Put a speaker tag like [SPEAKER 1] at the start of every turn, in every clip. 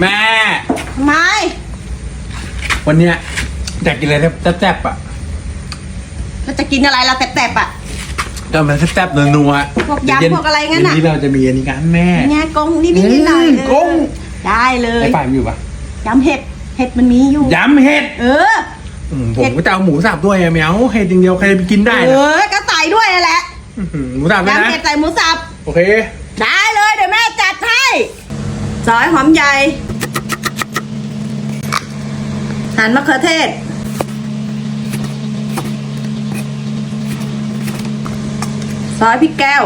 [SPEAKER 1] แม่
[SPEAKER 2] ทำไม
[SPEAKER 1] วันเนี้ยอยากกินอะไรแซ่บๆอะ
[SPEAKER 2] เราจะกินอะไรเราแตบๆอะ
[SPEAKER 1] ก็มันแซ่บๆนัวๆ
[SPEAKER 2] พวกยำ
[SPEAKER 1] เดี๋เน
[SPEAKER 2] พวกอะไรงั้นน่ะ
[SPEAKER 1] เดี๋ยวนี้เราจะมีอันนี้กันแม่
[SPEAKER 2] ไงกงนี่นิดๆหน่อย
[SPEAKER 1] อืม
[SPEAKER 2] เออก
[SPEAKER 1] ง
[SPEAKER 2] ได้เลย
[SPEAKER 1] ไอ้ฝ่ายมันอยู่ปะ
[SPEAKER 2] ยำเห็ดเห็ดมันมีอยู่
[SPEAKER 1] ยำเห็ด
[SPEAKER 2] เออ
[SPEAKER 1] อืมผม
[SPEAKER 2] เห็ด
[SPEAKER 1] ก็จะเอาหมูสับด้วยอะแมวเห็ดอย่างเดียวใครจะไปกินได้
[SPEAKER 2] เอ
[SPEAKER 1] นะ
[SPEAKER 2] อก็ใส่ด้วยนั่นแหละ
[SPEAKER 1] อื้อหือหมูสับด้วย
[SPEAKER 2] ยำ
[SPEAKER 1] นะ
[SPEAKER 2] เห็ดใส่หมูสับ
[SPEAKER 1] โอเค
[SPEAKER 2] ได้เลยเดี๋ยวแม่จัดให้ซอยหอมใหญ่ หั่นมะเขือเทศ ซอยพริกแก้ว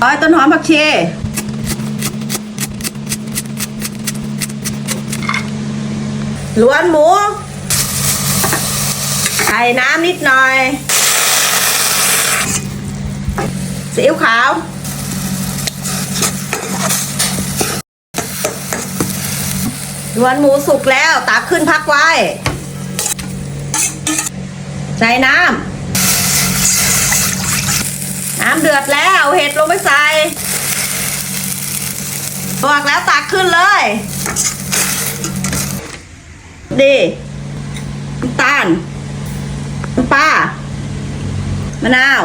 [SPEAKER 2] ซอยต้นหอมผักชีล้วนหมู ใส่น้ำนิดหน่อย ซีอิ๊วขาว รวนหมูสุกแล้วตักขึ้นพักไว้ ใส่น้ำน้ำเดือดแล้วเห็ดลงไปใส่ตวกแล้วตักขึ้นเลย ดีน้ำตาลน้ำปลามะนาว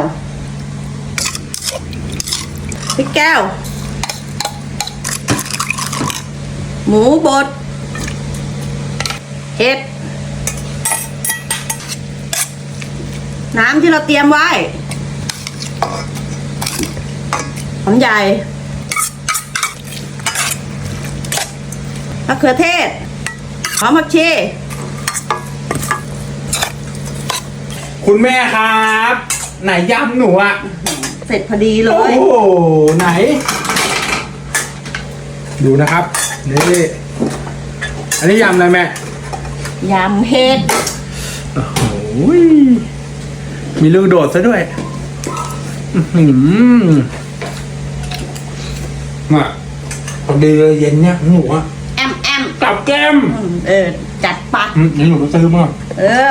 [SPEAKER 2] พริกแก้ว หมูบด เห็ด น้ำที่เราเตรียมไว้หอมใหญ่มะเขือเทศ หอมผักชี
[SPEAKER 1] คุณแม่ครับ ไหนยำหนูอะ
[SPEAKER 2] เสร็จพอดีเล
[SPEAKER 1] โอ้
[SPEAKER 2] ย
[SPEAKER 1] โหไหน ดูนะครับนี่อันนี้ยำอะไรแม่
[SPEAKER 2] ยำเห็ด
[SPEAKER 1] โอ้โหมีลูกโดดซะด้วยอื้อหือมาพอดีเลยเย็นเนี่ยหนูอะ
[SPEAKER 2] แอมแอม
[SPEAKER 1] กับแก้ม
[SPEAKER 2] อืมเออ จัดปะ
[SPEAKER 1] อืมเดี๋ยวหนูไปซื้อมา
[SPEAKER 2] เออ